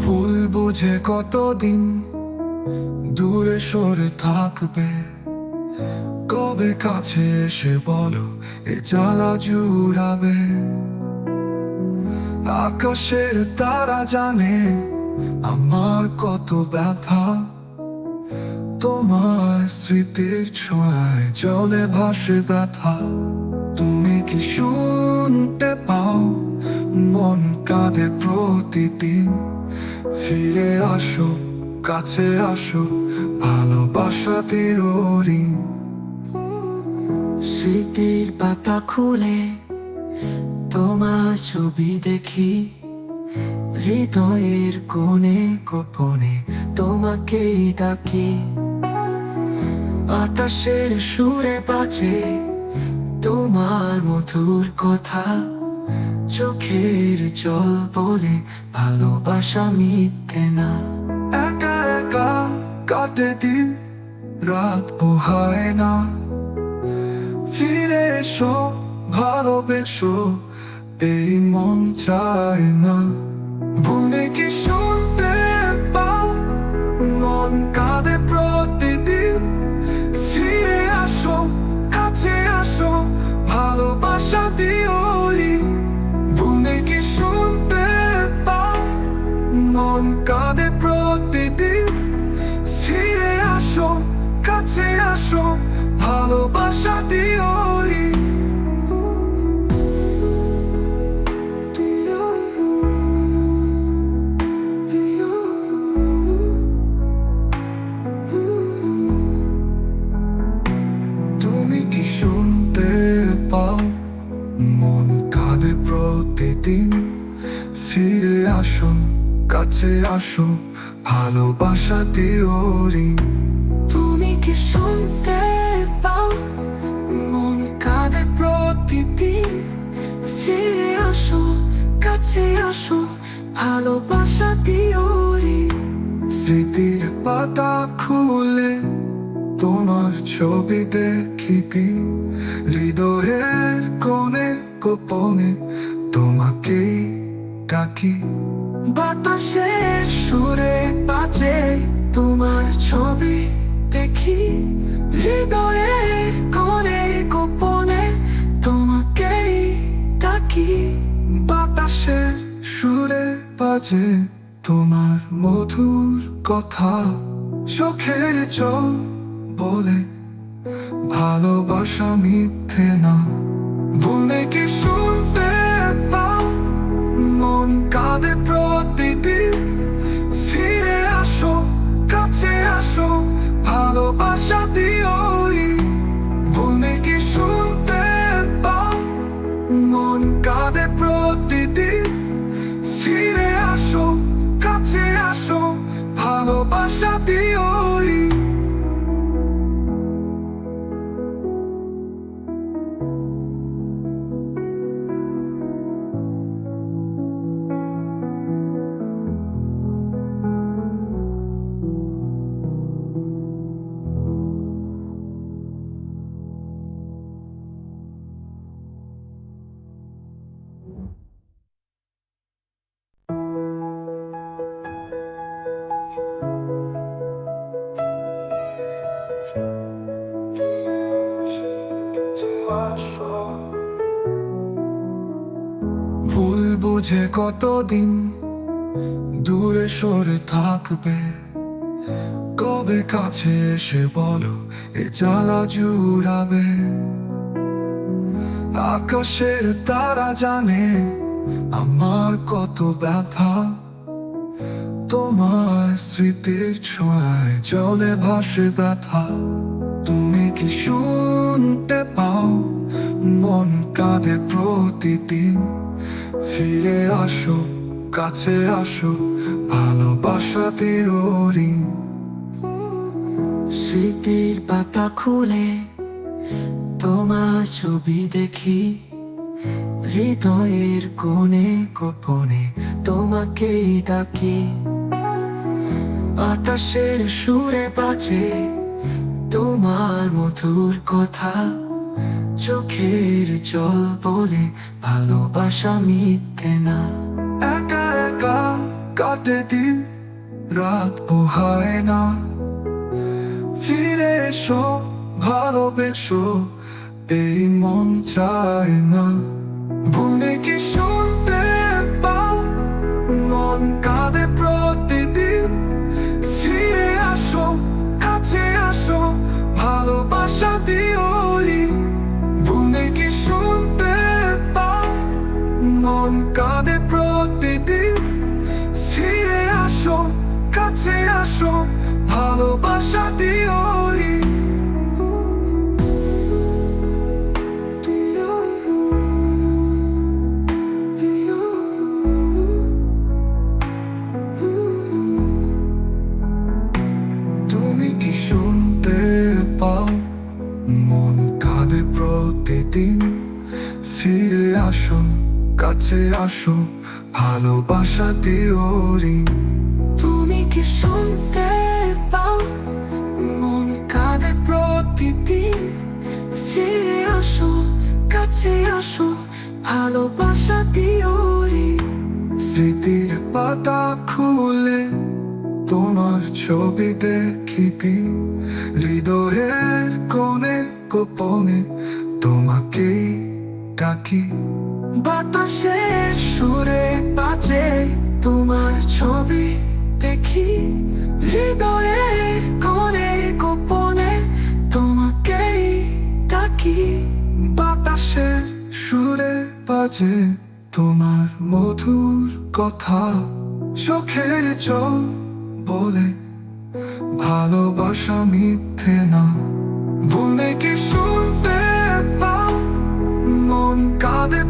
ভুল বুঝে কতদিন দূরে সরে থাকবে? কবে কাছে এসে বলো, এ জ্বালা জুড়াবে? আকাশের তারা জানে আমার কত ব্যথা। তোমার স্মৃতির ছোঁয়ায় জলে ভাসে ব্যথা। তুমি কি শুনতে পাও? মন কাঁদে প্রতিদিন। ফিরে আসো, কাছে আসো, ভালোবাসা দিওরি স্মৃতির পাতা খুলে তোমার ছবি দেখি। হৃদয়ের কোণে গোপনে তোমাকেই ডাকি। আকাশের সুরে বাজে তোমার মধুর কথা। চোখের জল বলে ভালোবাসা মিথ্যে না। একা একা কাটে দিন, রাত পোহায় না। ফিরে এসো ভালোবেসো এই মন চায় না। ভুলে কি মন কাঁদে প্রতিদিন। ফিরে আসো কাছে আসো ভালোবাসা দিওরি তুমি কি শুনতে পাও? মন কাঁদে প্রতিদিন। ফিরে আসো কাছে আসো ভালোবাসা দিওরি স্মৃতির পাতা খুলে তোমার ছবি কোণে গোপনে তোমাকেই ডাকি। বাতাসের সুরে বাজে তোমার ছবি দেখি। হৃদয়ে কোণে গোপনে তোমাকেই ডাকি। বাতাসের সুরে বাজে তোমার মধুর কথা চোখের জল বলে। ভালোবাসা মিথ্যে না। ভুলে কি শুনতে পাও মন কাঁদে ভুল বুঝে কতদিন দূরে সরে থাকবে? কবে কাছে এসে বলো, এ জ্বালা জুড়াবে? আকাশের তারা জানে আমার কত ব্যথা। তোমার স্মৃতির ছোঁয়ায় জলে ভাসে ব্যথা। তুমি কি শুনতে পাও, মন কাঁদে প্রতিদিন। ফিরে আসো, কাছে আসো, ভালোবাসা দিওরি স্মৃতির পাতা খুলে তোমার ছবি দেখি। হৃদয়ের কোণে গোপনে তোমাকেই ডাকি। আকাশের সুরে বাজে তোমার মধুর কথা, চোখের জল বলে ভালোবাসা মিথ্যে না। একা একা কাটে দিন, রাত পোহায় না। ফিরে এসো, ভালোবেসো, এই মন চায় না। ভুলে কি শুনতে পাও? মন কাঁদে ভালোবাসা আসো ভালোবাসা দিও তুমি কি শুনতে পাও? মন কাঁদে প্রতিদিন। ফিরে আসো কাছে আসো ভালোবাসা দিও স্মৃতির পাতা খুলে তোমার ছবি দেখিতি হৃদয়ের কোণে গোপনে তোমাকেই ডাকি। বাতাসের সুরে বাজে তোমার ছবি দেখি। হৃদয়ে করে গোপনে তোমাকেই ডাকি। বাতাসের সুরে বাজে তোমার মধুর কথা চোখের জল বলে। ভালোবাসা মিথ্যে না। ভুলে কি শুনতে পাও? মন কাঁদে